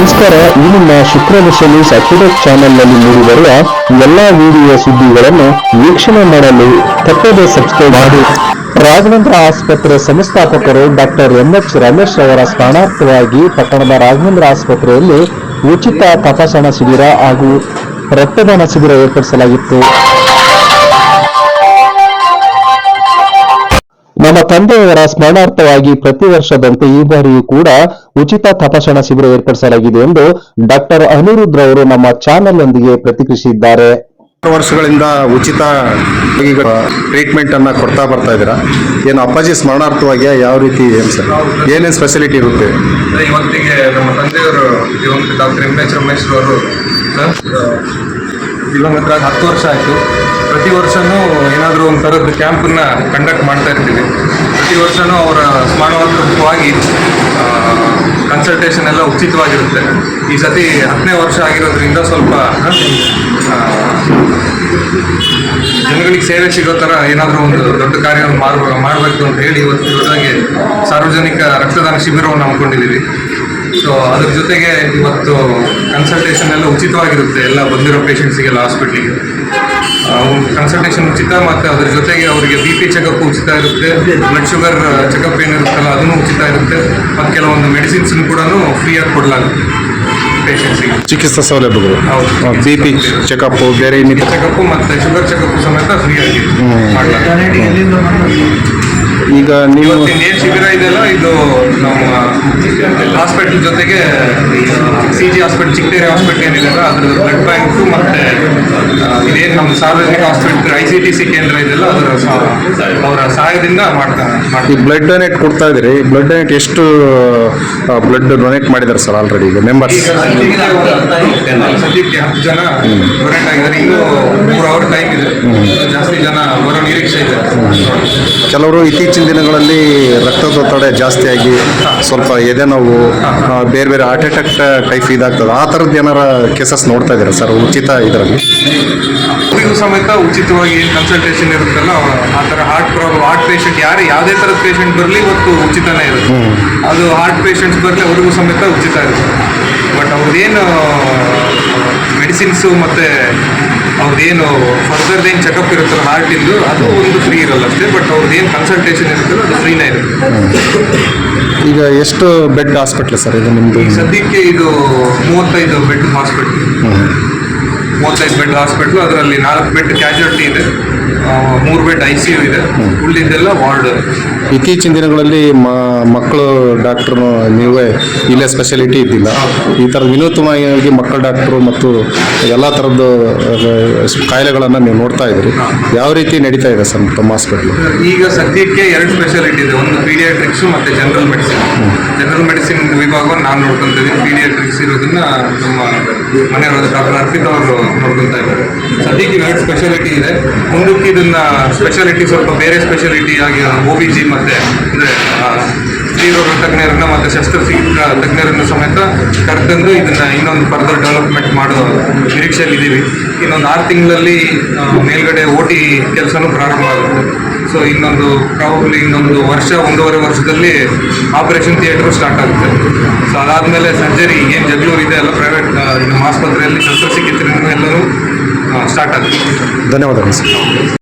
ನಮಸ್ಕಾರ ಈ ನಿಮ್ಮ ಶುಕ್ರವಶ ನ್ಯೂಸ್ ಅಪ್ಡೇಟ್ ಚಾನೆಲ್ನಲ್ಲಿ ಮೂಡಿಬರುವ ಎಲ್ಲಾ ವಿಡಿಯೋ ಸುದ್ದಿಗಳನ್ನು ವೀಕ್ಷಣೆ ಮಾಡಲು ತಪ್ಪದೆ ಸಬ್ಸ್ಕ್ರೈಬ್ ಮಾಡಿ. ರಾಘವೇಂದ್ರ ಆಸ್ಪತ್ರೆ ಸಂಸ್ಥಾಪಕರು ಡಾಕ್ಟರ್ ಎಂಎಚ್ ರಮೇಶ್ ಅವರ ಸ್ಮರಣಾರ್ಥವಾಗಿ ಪಟ್ಟಣದ ರಾಘವೇಂದ್ರ ಆಸ್ಪತ್ರೆಯಲ್ಲಿ ಉಚಿತ ತಪಾಸಣಾ ಶಿಬಿರ ಹಾಗೂ ರಕ್ತದಾನ ಶಿಬಿರ ಏರ್ಪಡಿಸಲಾಗಿತ್ತು. ನಮ್ಮ ತಂದೆಯವರ ಸ್ಮರಣಾರ್ಥವಾಗಿ ಪ್ರತಿ ವರ್ಷದಂತೆ ಈ ಬಾರಿಯೂ ಕೂಡ ಉಚಿತ ತಪಾಸಣಾ ಶಿಬಿರ ಏರ್ಪಡಿಸಲಾಗಿದೆ ಎಂದು ಡಾಕ್ಟರ್ ಅನಿರುದ್ರ ಅವರು ನಮ್ಮ ಚಾನೆಲ್ ಒಂದಿಗೆ ಪ್ರತಿಕ್ರಿಯಿಸಿದ್ದಾರೆ ವರ್ಷಗಳಿಂದ ಉಚಿತ ಈಗ ಟ್ರೀಟ್ಮೆಂಟ್ ಅನ್ನ ಕೊಡ್ತಾ ಬರ್ತಾ ಇದ್ದೀರಾ? ಏನು ಅಪ್ಪಾಜಿ ಸ್ಮರಣಾರ್ಥವಾಗಿ ಯಾವ ರೀತಿ ಏನು ಸರ್? ಏನೇನು ಸ್ಪೆಷಾಲಿಟಿ ಇರುತ್ತೆ? ಇವತ್ತಿಗೆ ನಮ್ಮ ತಂದೆಯವರು ಡಾಕ್ಟರ್ ಎಂ ಎಚ್ ರಮೇಶ್ ಅವರು ದಿವಂಗತರಾಗಿ ಹತ್ತು ವರ್ಷ ಆಯಿತು. ಪ್ರತಿ ವರ್ಷವೂ ಏನಾದರೂ ಒಂದು ಥರದ ಕ್ಯಾಂಪನ್ನ ಕಂಡಕ್ಟ್ ಮಾಡ್ತಾ ಇರ್ತೀವಿ. ಪ್ರತಿ ವರ್ಷವೂ ಅವರ ಸ್ಮಾರಕವಾಗಿ ಕನ್ಸಲ್ಟೇಷನ್ ಎಲ್ಲ ಉಚಿತವಾಗಿರುತ್ತೆ. ಈ ಸತಿ ಹತ್ತನೇ ವರ್ಷ ಆಗಿರೋದ್ರಿಂದ ಸ್ವಲ್ಪ ಜನಗಳಿಗೆ ಸೇವೆ ಸಿಗೋ ಥರ ಏನಾದರೂ ಒಂದು ದೊಡ್ಡ ಕಾರ್ಯವನ್ನು ಮಾಡ ಮಾಡಬೇಕು ಅಂತ ಹೇಳಿ ಇವತ್ತು ಇವತ್ತಾಗಿ ಸಾರ್ವಜನಿಕ ರಕ್ತದಾನ ಶಿಬಿರವನ್ನು ಹಮ್ಮಿಕೊಂಡಿದ್ದೀವಿ ಸೊ ಅದ್ರ ಜೊತೆಗೆ ಇವತ್ತು ಕನ್ಸಲ್ಟೇಷನ್ ಎಲ್ಲ ಉಚಿತವಾಗಿರುತ್ತೆ. ಎಲ್ಲ ಬಂದಿರೋ ಪೇಷಂಟ್ಸಿಗೆಲ್ಲ ಹಾಸ್ಪಿಟ್ಲಿಗೆ ಕನ್ಸಲ್ಟೇಷನ್ ಉಚಿತ ಮತ್ತು ಅದ್ರ ಜೊತೆಗೆ ಅವರಿಗೆ ಬಿ ಪಿ ಚೆಕಪ್ ಉಚಿತ ಇರುತ್ತೆ. ಬ್ಲಡ್ ಶುಗರ್ ಚೆಕಪ್ ಏನಿರುತ್ತಲ್ಲ ಅದನ್ನು ಉಚಿತ ಇರುತ್ತೆ. ಮತ್ತು ಕೆಲವೊಂದು ಮೆಡಿಸಿನ್ಸ್ ಕೂಡ ಫ್ರೀಯಾಗಿ ಕೊಡಲಾಗುತ್ತೆ ಪೇಷಂಟ್ಸಿಗೆ ಚಿಕಿತ್ಸಾ ಸೌಲಭ್ಯಗಳು. ಹೌದು. ಬಿ ಪಿ ಚೆಕಪ್ ಬೇರೆ ಇನ್ನಿತರ. ಚೆಕಪ್ ಮತ್ತು ಶುಗರ್ ಚೆಕಪ್ ಸಮೇತ ಫ್ರೀಯಾಗಿ ಮಾಡಲಾಗುತ್ತೆ. ಈಗ ನೀವು ಶಿಬಿರ ಇದೆಯಲ್ಲ ಇದು ನಮ್ಮ ಹಾಸ್ಪಿಟಲ್ ಜೊತೆಗೆ C G hospital Chikkeri hospital ಏನಿದೆಯಲ್ಲ ಅದರ ಬ್ಲಡ್ ಬ್ಯಾಂಕು ಮತ್ತೆ ಇದೇನು ನಮ್ಮ ಸಾರ್ವಜನಿಕ hospital I C T C ಕೇಂದ್ರ ಇದೆಯಲ್ಲ ಅದರ ಅವರ ಸಹಾಯದಿಂದ ಮಾಡ್ತಾ ಮಾಡ್ತೀವಿ ಬ್ಲಡ್ ಡೊನೇಟ್ ಕೊಡ್ತಾ ಇದ್ದೀರಿ. ಬ್ಲಡ್ ಡೊನೇಟ್ ಎಷ್ಟು ಬ್ಲಡ್ ಡೊನೇಟ್ ಮಾಡಿದ್ದಾರೆ ಸರ್ ಆಲ್ರೆಡಿ ಈಗ ಮೆಂಬರ್ಸ್ ಸದ್ಯಕ್ಕೆ ಹತ್ತು ಜನ ಡೊನೇಟ್ ಆಗಿದ್ದಾರೆ. ಇನ್ನೂ ಮೂರು ಅವರ್ ಟೈಮ್ ಇದೆ. ಜಾಸ್ತಿ ಜನ ಬರೋ ನಿರೀಕ್ಷೆ ಇದೆ. ಕೆಲವರು ಇತ್ತೀಚಿನ ದಿನಗಳಲ್ಲಿ ರಕ್ತದೊತ್ತಡ ಜಾಸ್ತಿ ಆಗಿ ಸ್ವಲ್ಪ ಎದೆ ನೋವು ಬೇರೆ ಬೇರೆ ಹಾರ್ಟ್ ಅಟ್ಯಾಕ್ ಟೈಪ್ ಇದಾಗ್ತದೆ ಆ ಥರದ್ದು ಏನಾರ ಕೇಸಸ್ ನೋಡ್ತಾ ಇದ್ದಾರೆ ಸರ್? ಉಚಿತ ಇದರಲ್ಲಿ? ಅವರಿಗೂ ಸಮೇತ ಉಚಿತವಾಗಿ ಏನು ಕನ್ಸಲ್ಟೇಷನ್ ಇರುತ್ತಲ್ಲ ಆ ಥರ ಹಾರ್ಟ್ ಪ್ರಾಬ್ಲಮ್ ಹಾರ್ಟ್ ಪೇಷಂಟ್ ಯಾರು ಯಾವುದೇ ಥರದ ಪೇಷಂಟ್ ಬರಲಿ ಇವತ್ತು ಉಚಿತನೇ ಇರುತ್ತೆ. ಅದು ಹಾರ್ಟ್ ಪೇಷಂಟ್ಸ್ ಬರಲಿ ಅವ್ರಿಗೂ ಸಮೇತ ಉಚಿತ ಇರುತ್ತೆ. ಬಟ್ ಅವ್ರದ್ದೇನು ಮೆಡಿಸಿನ್ಸು ಮತ್ತು ಅವ್ರದ್ದೇನು ಫರ್ದರ್ದು ಏನು ಚೆಕಪ್ ಇರುತ್ತಲ್ಲ ಹಾರ್ಟಿಂದು ಅದು ಒಂದು ಫ್ರೀ ಇರಲ್ಲ ಅಷ್ಟೇ ಬಟ್ ಅವ್ರದ್ದೇನು ಕನ್ಸಲ್ಟೇಷನ್ ಇರುತ್ತಲ್ಲ ಅದು ಫ್ರೀನೇ ಇರುತ್ತೆ. ಈಗ ಎಷ್ಟು ಬೆಡ್ ಹಾಸ್ಪಿಟ್ಲ್ ಸರ್ ಇದು ನಿಮ್ಮದು ಸದ್ಯಕ್ಕೆ ಇದು ಮೂವತ್ತೈದು ಬೆಡ್ ಹಾಸ್ಪಿಟ್ಲ್ ಮೂವತ್ತೈದು ಬೆಡ್ ಹಾಸ್ಪಿಟ್ಲು ಅದರಲ್ಲಿ ನಾಲ್ಕು ಬೆಡ್ ಕ್ಯಾಶುಯಾಲಿಟಿ ಇದೆ. ಮೂರು ಬೆಡ್ ಐ ಸಿ ಯು ಇದೆ. ಉಳಿದಿದ್ದೆಲ್ಲ ವಾರ್ಡ್. ಇತ್ತೀಚಿನ ದಿನಗಳಲ್ಲಿ ಮ- ಮಕ್ಕಳು ಡಾಕ್ಟ್ರು ನೀವೇ ಇಲ್ಲೇ ಸ್ಪೆಷಾಲಿಟಿ ಇದ್ದಿಲ್ಲ. ಈ ಥರದ ವಿನೂತನವಾಗಿ ಮಕ್ಕಳ ಡಾಕ್ಟ್ರು ಮತ್ತು ಎಲ್ಲ ಥರದ್ದು ಕಾಯಿಲೆಗಳನ್ನು ನೀವು ನೋಡ್ತಾ ಇದ್ದೀರಿ. ಯಾವ ರೀತಿ ನಡೀತಾ ಇದೆ ಸರ್ ತಮ್ಮ ಹಾಸ್ಪಿಟ್ಲು ಈಗ ಸದ್ಯಕ್ಕೆ ಎರಡು ಸ್ಪೆಷಾಲಿಟಿ ಇದೆ. ಒಂದು ಪೀಡಿಯಾಟ್ರಿಕ್ಸ್ ಮತ್ತು ಜನರಲ್ ಮೆಡಿಸಿನ್ ಜನರಲ್ ಮೆಡಿಸಿನ್ ವಿಭಾಗವನ್ನು ನಾನು ನೋಡ್ಕೊತಾ ಇದ್ದೀನಿ ಪೀಡಿಯಾಟ್ರಿಕ್ಸ್ ಇರೋದನ್ನ ನಮ್ಮ ಮನೆಯವರಾದ ಡಾಕ್ಟರ್ ಅರ್ಪಿತಾ ಅವರು ನೋಡ್ಕೊಳ್ತಾ ಇದ್ದಾರೆ. ಸದ್ಯಕ್ಕೆ ಎರಡು ಸ್ಪೆಷಾಲಿಟಿ ಇದೆ. ಮುಂದಕ್ಕೆ ಇದನ್ನ ಸ್ಪೆಷಾಲಿಟಿ ಸ್ವಲ್ಪ ಬೇರೆ ಸ್ಪೆಷಾಲಿಟಿ ಆಗಿ ಒ ಬಿ ಜಿ ಮತ್ತೆ ಅಂದರೆ ಸ್ತ್ರೀರೋಗ ತಜ್ಞರನ್ನ ಮತ್ತೆ ಶಸ್ತ್ರಚಿಕಿತ್ಸಾ ತಜ್ಞರನ್ನು ಸಮೇತ ಕರೆತಂದು ಇದನ್ನ ಇನ್ನೊಂದು ಫರ್ದರ್ ಡೆವಲಪ್ಮೆಂಟ್ ಮಾಡೋ ನಿರೀಕ್ಷೆಯಲ್ಲಿದ್ದೀವಿ. ಇನ್ನೊಂದು ಆರು ತಿಂಗಳಲ್ಲಿ ಮೇಲ್ಗಡೆ ಓ ಟಿ ಕೆಲಸನೂ ಪ್ರಾರಂಭ ಆಗುತ್ತೆ ಸೊ ಇನ್ನೊಂದು ಪ್ರಾಬಬ್ಲಿ ಇನ್ನೊಂದು ವರ್ಷ, ಒಂದೂವರೆ ವರ್ಷದಲ್ಲಿ ಆಪರೇಷನ್ ಥಿಯೇಟರ್ ಸ್ಟಾರ್ಟ್ ಆಗುತ್ತೆ. ಸೊ ಅದಾದಮೇಲೆ ಸರ್ಜರಿ ಏನು ಜಗಳೂರು ಇದೆ ಎಲ್ಲ ಪ್ರೈವೇಟ್ ನಮ್ಮ ಆಸ್ಪತ್ರೆಯಲ್ಲಿ ಶಸ್ತ್ರಚಿಕಿತ್ಸೆ ಎಲ್ಲರೂ ಸ್ಟಾರ್ಟ್ ಆಗುತ್ತೆ. ಧನ್ಯವಾದಗಳು, ಸರ್.